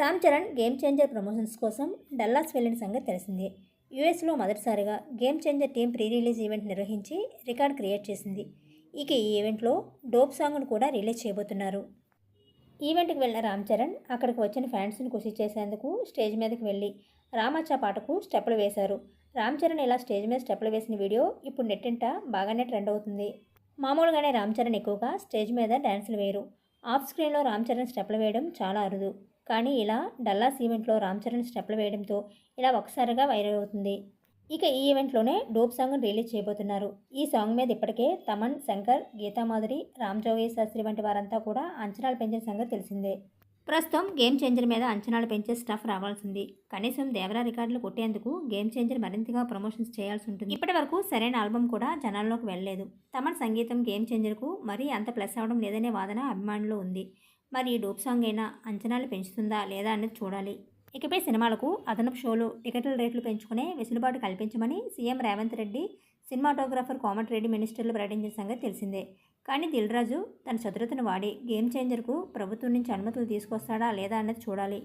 Ram Charan game changer promotions కోసం Dallas వెళ్ళిన సంగతి తెలిసిందే. యూఎస్లో మొదటిసారిగా game changer team pre release event నిర్వహించి రికార్డ్ క్రియేట్ చేసింది. ఇక ఈ ఈవెంట్లో డోప్ సాంగ్ను కూడా రిలీజ్ చేయబోతున్నారు. ఈవెంట్కి వెళ్ళిన రామ్ చరణ్ అక్కడికి వచ్చిన ఫ్యాన్స్ని ఖుషి చేసేందుకు స్టేజ్ మీదకి వెళ్ళి రామచ్చ పాటకు స్టెప్పులు వేశారు. రామ్ చరణ్ ఇలా స్టేజ్ మీద స్టెప్పులు వేసిన వీడియో ఇప్పుడు నెట్టింట బాగానే ట్రెండ్ అవుతుంది. మామూలుగానే రామ్ చరణ్ ఎక్కువగా స్టేజ్ మీద డ్యాన్సులు వేయరు. ఆఫ్ స్క్రీన్లో రామ్ చరణ్ స్టెప్పులు వేయడం చాలా అరుదు. కానీ ఇలా డల్లాస్ ఈవెంట్లో రామ్ చరణ్ స్టెప్లు వేయడంతో ఇలా ఒకసారిగా వైరల్ అవుతుంది. ఇక ఈ ఈవెంట్లోనే డోప్ సాంగ్ను రిలీజ్ చేయబోతున్నారు. ఈ సాంగ్ మీద ఇప్పటికే తమన్ శంకర్ గీతామాధురి రామ్ జోగయ్య శాస్త్రి వంటి వారంతా కూడా అంచనాలు పెంచిన సంగతి తెలిసిందే. ప్రస్తుతం గేమ్ చేంజర్ మీద అంచనాలు పెంచే స్టఫ్ రావాల్సింది. కనీసం దేవరా రికార్డులు కొట్టేందుకు గేమ్ చేంజర్ మరింతగా ప్రమోషన్స్ చేయాల్సి ఉంటుంది. ఇప్పటి వరకు సరైన ఆల్బమ్ కూడా జనాల్లోకి వెళ్ళలేదు. తమన్ సంగీతం గేమ్ చేంజర్కు మరీ అంత ప్లస్ అవడం లేదనే వాదన అభిమానులు ఉంది. మరి ఈ డోప్ సాంగ్ అయినా అంచనాలు పెంచుతుందా లేదా అనేది చూడాలి. ఇకపై సినిమాలకు అదనపు షోలు టికెట్ల రేట్లు పెంచుకునే వెసులుబాటు కల్పించమని సీఎం రేవంత్ రెడ్డి సినిమాటోగ్రాఫర్ కోమటిరెడ్డి మినిస్టర్లు ప్రకటించిన సంగతి తెలిసిందే. కానీ దిల్ రాజు తన చతురతను వాడి గేమ్ చేంజర్కు ప్రభుత్వం నుంచి అనుమతులు తీసుకొస్తాడా లేదా అన్నది చూడాలి.